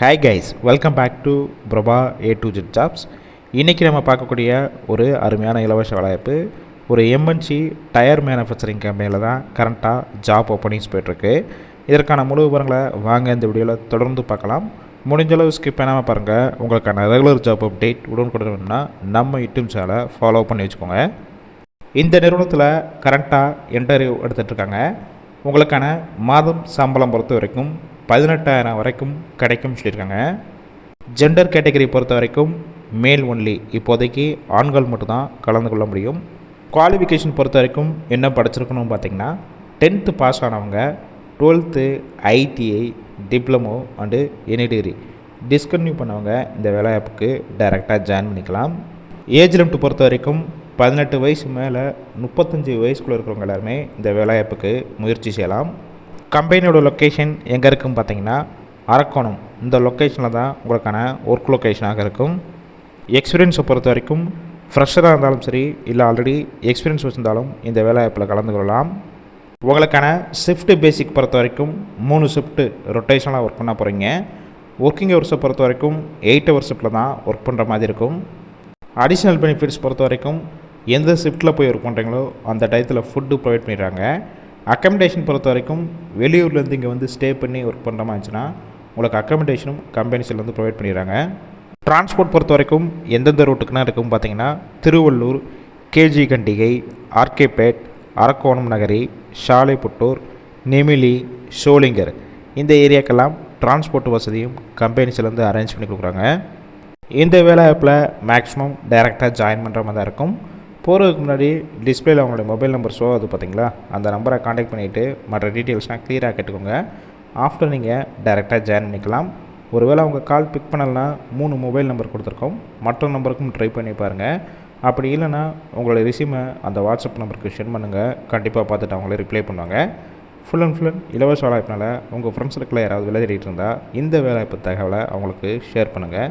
Hi guys welcome back to Prabha A to Z jobs இன்றைக்கி நம்ம பார்க்கக்கூடிய ஒரு அருமையான இலவச வாய்ப்பு ஒரு எம்என்சி டயர் மேனுஃபேக்சரிங் கம்பெனியில் தான் கரண்ட்டாக ஜாப் ஓப்பனிங்ஸ் போயிட்டுருக்கு. இதற்கான முழு விவரங்களை வாங்க இந்த வீடியோவில் தொடர்ந்து பார்க்கலாம். முடிஞ்சளவு ஸ்கிப் பண்ணாமல் பாருங்கள் உங்களுக்கான ரெகுலர் ஜாப் அப்டேட் உடனுக்குடன் நம்ம யூடியூப் சேனலை ஃபாலோ பண்ணி வச்சுக்கோங்க. இந்த நிறுவனத்தில் கரண்ட்டாக இன்டர்வியூ எடுத்துகிட்ருக்காங்க உங்களுக்கான மாதம் சம்பளம் பொறுத்த வரைக்கும் பதினெட்டாயிரம் வரைக்கும் கிடைக்கும் சொல்லியிருக்காங்க. ஜெண்டர் கேட்டகரி பொறுத்த வரைக்கும் மேல் ஒன்லி இப்போதைக்கு ஆண்கள் மட்டும்தான் கலந்து கொள்ள முடியும். குவாலிஃபிகேஷன் பொறுத்த வரைக்கும் என்ன படிச்சிருக்கணும் பார்த்தீங்கன்னா டென்த்து பாஸ் ஆனவங்க twelfth ITI diploma and any degree discontinue பண்ணவங்க இந்த வேலையாப்புக்கு டைரெக்டாக ஜாயின் பண்ணிக்கலாம். ஏஜ் லிமிட் பொறுத்த வரைக்கும் பதினெட்டு வயசு மேலே முப்பத்தஞ்சு வயசுக்குள்ளே இருக்கிறவங்க எல்லாருமே இந்த வேலைவாய்ப்புக்கு முயற்சி செய்யலாம். கம்பெனியோட லொக்கேஷன் எங்கே இருக்குன்னு பார்த்தீங்கன்னா அரக்கோணம். இந்த லொக்கேஷனில் தான் உங்களுக்கான ஒர்க் லொக்கேஷனாக இருக்கும். எக்ஸ்பீரியன்ஸை பொறுத்த வரைக்கும் ஃப்ரெஷராக இருந்தாலும் சரி இல்லை ஆல்ரெடி எக்ஸ்பீரியன்ஸ் வச்சுருந்தாலும் இந்த வேலைவாய்ப்பில் கலந்து கொள்ளலாம். உங்களுக்கான ஷிஃப்ட் பேசிக் பொறுத்த வரைக்கும் மூணு ஷிஃப்ட்டு ரொட்டேஷனலாக ஒர்க் பண்ண போகிறீங்க ஒர்க்கிங் ஹவர்ஸை பொறுத்த வரைக்கும் எயிட் ஹவர் ஷிஃப்ட்டில் தான் ஒர்க் பண்ணுற மாதிரி இருக்கும். அடிஷ்னல் பெனிஃபிட்ஸ் பொறுத்த வரைக்கும் எந்த ஷிஃப்ட்டில் போய் ஒர்க் பண்ணுறீங்களோ அந்த டயத்தில் ஃபுட்டு ப்ரொவைட் பண்ணிடுறாங்க. அக்கமடேஷன் பொறுத்த வரைக்கும் வெளியூர்லேருந்து இங்கே வந்து ஸ்டே பண்ணி ஒர்க் பண்ணுற மாதிரி இருந்துச்சுன்னா உங்களுக்கு அக்கமடேஷனும் கம்பெனிஸ்லேருந்து ப்ரொவைட் பண்ணிடுறாங்க. டிரான்ஸ்போர்ட் பொறுத்த வரைக்கும் எந்தெந்த ரூட்டுக்குனா இருக்கும் பார்த்தீங்கன்னா திருவள்ளூர் கேஜி கண்டிகை ஆர்கேபேட் அரக்கோணம் நகரி ஷாலைப்புட்டூர் நெமிலி ஷோலிங்கர் இந்த ஏரியாக்கெல்லாம் டிரான்ஸ்போர்ட் வசதியும் கம்பெனிஸ்லேருந்து அரேஞ்ச் பண்ணி கொடுக்குறாங்க. இந்த வேலைவாய்ப்பில் மேக்ஸிமம் டைரெக்டாக ஜாயின் பண்ணுற மாதிரி தான் இருக்கும். போகிறதுக்கு முன்னாடி டிஸ்பிளேயில் அவங்களுடைய மொபைல் நம்பர் ஷோ அது பார்த்தீங்களா அந்த நம்பரை காண்டாக்ட் பண்ணிவிட்டு மற்ற டீட்டெயில்ஸ்லாம் க்ளியராக கேட்டுக்கோங்க. ஆஃப்டர் நீங்கள் டைரெக்டாக ஜாயின் பண்ணிக்கலாம். ஒருவேளை அவங்க கால் பிக் பண்ணலனா மூணு மொபைல் நம்பர் கொடுத்துருக்கோம். மற்ற நம்பருக்கும் ட்ரை பண்ணி பாருங்கள் அப்படி இல்லைன்னா உங்களோட ரிசியூமை அந்த வாட்ஸ்அப் நம்பருக்கு சென்ட் பண்ணுங்கள் கண்டிப்பாக பார்த்துட்டு அவங்களே ரிப்ளை பண்ணுவாங்க. ஃபுல் அண்ட் ஃபுல் அண்ட் இலவச வாய்ப்பினால் உங்கள் ஃப்ரெண்ட்ஸ் சர்க்கிளில் யாராவது விளையாடிட்டு இருந்தால் இந்த வேலைவாய்ப்பு தகவலை அவங்களுக்கு ஷேர் பண்ணுங்கள்